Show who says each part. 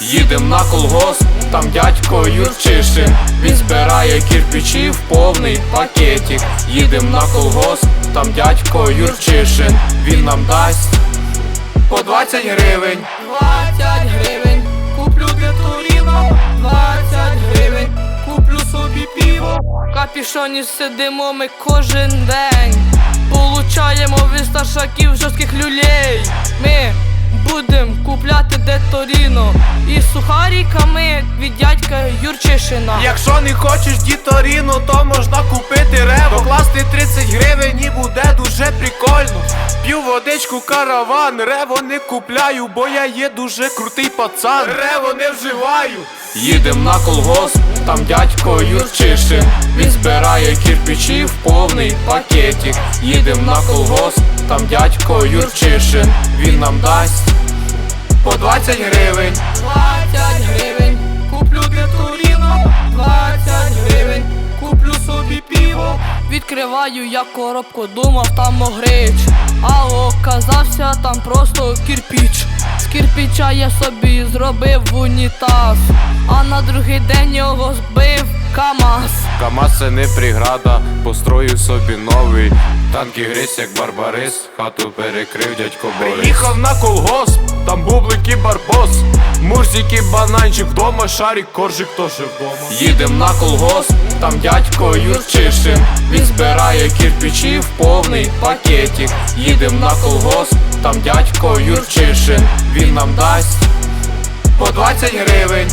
Speaker 1: Їдем на колгосп, там дядько Юрчишин Він збирає кірпичі в повний пакетик. Їдем на колгосп, там дядько Юрчишин Він нам дасть по 20 гривень.
Speaker 2: 20 гривень, куплю для Торіно 20 гривень, куплю собі піво. В капішоні сидимо ми кожен день. Получаємо від старшаків жорстких люлей. Ми будем купляти де Торіно І сухаріками від дядька Юрчишина.
Speaker 3: Якщо не хочеш діторіно, то можна купити рево. Докласти 30 гривень і буде дуже прикольно. П'ю водичку караван, рево не купляю, бо я є дуже крутий пацан. Рево не вживаю
Speaker 1: Їдем на колгосп, там дядько Юрчишин Він збирає кірпичі в повний пакетик. Їдем на колгосп, там дядько Юрчишин Він нам дасть по 20 гривень.
Speaker 2: 20 гривень, куплю для Торіно 20 гривень, куплю собі піво. Відкриваю я коробку, думав там огрич. А оказався там просто кірпіч З кірпіча я собі зробив унітаз А на другий день його збив КамАЗ.
Speaker 1: КамАЗ це не преграда, построю собі новий. Танки грись як барбарис, хату перекрив дядько Борис.
Speaker 3: Приїхав на колгосп, там бублик і барбос. Мурзик і бананчик вдома, шарик, коржик теж вдома.
Speaker 1: Їдем на колгосп, там дядько Юрчишин Він збирає кірпичі в повний пакетик. Їдем на колгосп, там дядько Юрчишин. Він нам дасть по 20 гривень